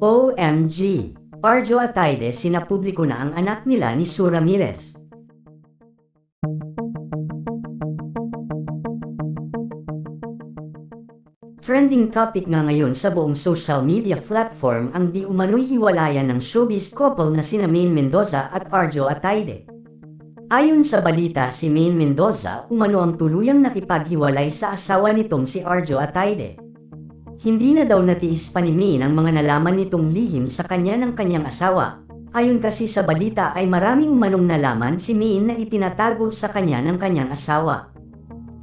OMG! Arjo at Taide sinapubliko na ang anak nila ni Su Ramirez. Trending topic nga ngayon sa buong social media platform ang di umano'y hiwalayan ng showbiz couple na sina Maine Mendoza at Arjo Ataide. Ayon sa balita, si Maine Mendoza umano ang tuluyang nakipaghiwalay sa asawa nitong si Arjo Ataide. Hindi na daw natiis pa ni Maine ang mga nalaman nitong lihim sa kanya ng kanyang asawa. Ayon kasi sa balita ay maraming umanong nalaman si Maine na itinatago sa kanya ng kanyang asawa.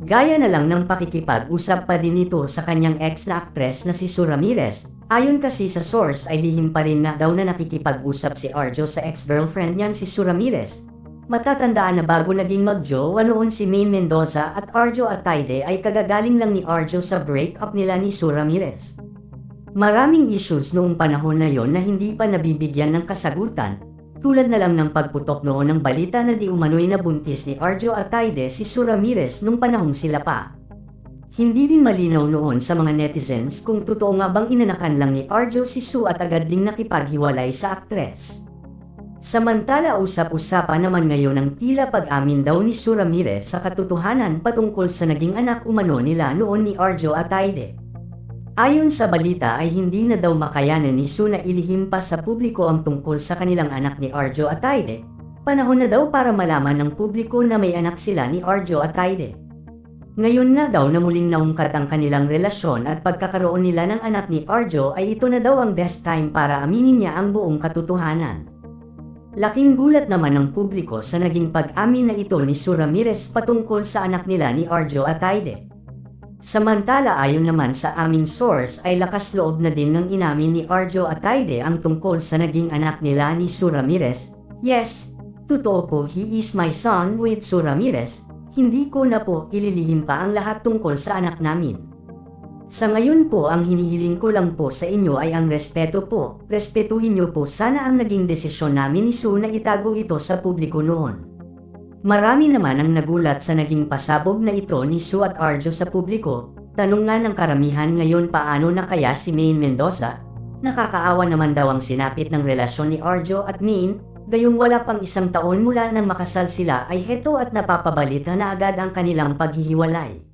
Gaya na lang ng pakikipag-usap pa din ito sa kanyang ex na aktres na si Su Ramirez. Ayon kasi sa source ay lihim pa rin nga daw na nakikipag-usap si Arjo sa ex-girlfriend niyan si Su Ramirez. Matatandaan na bago naging magjowa noon si Maine Mendoza at Arjo Ataide ay kagagaling lang ni Arjo sa breakup nila ni Su Ramirez. Maraming issues noong panahon na yon na hindi pa nabibigyan ng kasagutan tulad na lang ng pagputok noon ng balita na di umano'y nabuntis ni Arjo Ataide si Su Ramirez nung panahong sila pa. Hindi din malinaw noon sa mga netizens kung totoo nga bang inanakan lang ni Arjo si Su at agad ding nakipaghiwalay sa aktres. Samantala usap-usapan naman ngayon ang tila pag-amin daw ni Su Ramirez sa katotohanan patungkol sa naging anak umano nila noon ni Arjo Ataide. Ayon sa balita ay hindi na daw makayanan ni Su na ilihim pa sa publiko ang tungkol sa kanilang anak ni Arjo Ataide. Panahon na daw para malaman ng publiko na may anak sila ni Arjo Ataide. Ngayon nga daw na muling naungkat ang kanilang relasyon at pagkakaroon nila ng anak ni Arjo ay ito na daw ang best time para aminin niya ang buong katotohanan. Laking gulat naman ng publiko sa naging pag-amin na ito ni Su Ramirez patungkol sa anak nila ni Arjo Ataide. Samantala ayon naman sa aming source ay lakas loob na din ng inamin ni Arjo Ataide ang tungkol sa naging anak nila ni Su Ramirez. Yes, totoo po he is my son with Su Ramirez. Hindi ko na po ililihim pa ang lahat tungkol sa anak namin. Sa ngayon po ang hinihiling ko lang po sa inyo ay ang respeto po. Respetuhin niyo po sana ang naging desisyon namin ni Su na itago ito sa publiko noon. Marami naman ang nagulat sa naging pasabog na ito ni Su at Arjo sa publiko. Tanong nga ng karamihan ngayon paano na kaya si Maine Mendoza? Nakakaawa naman daw ang sinapit ng relasyon ni Arjo at Maine, gayong wala pang isang taon mula nang makasal sila ay heto at napapabalita na agad ang kanilang paghihiwalay.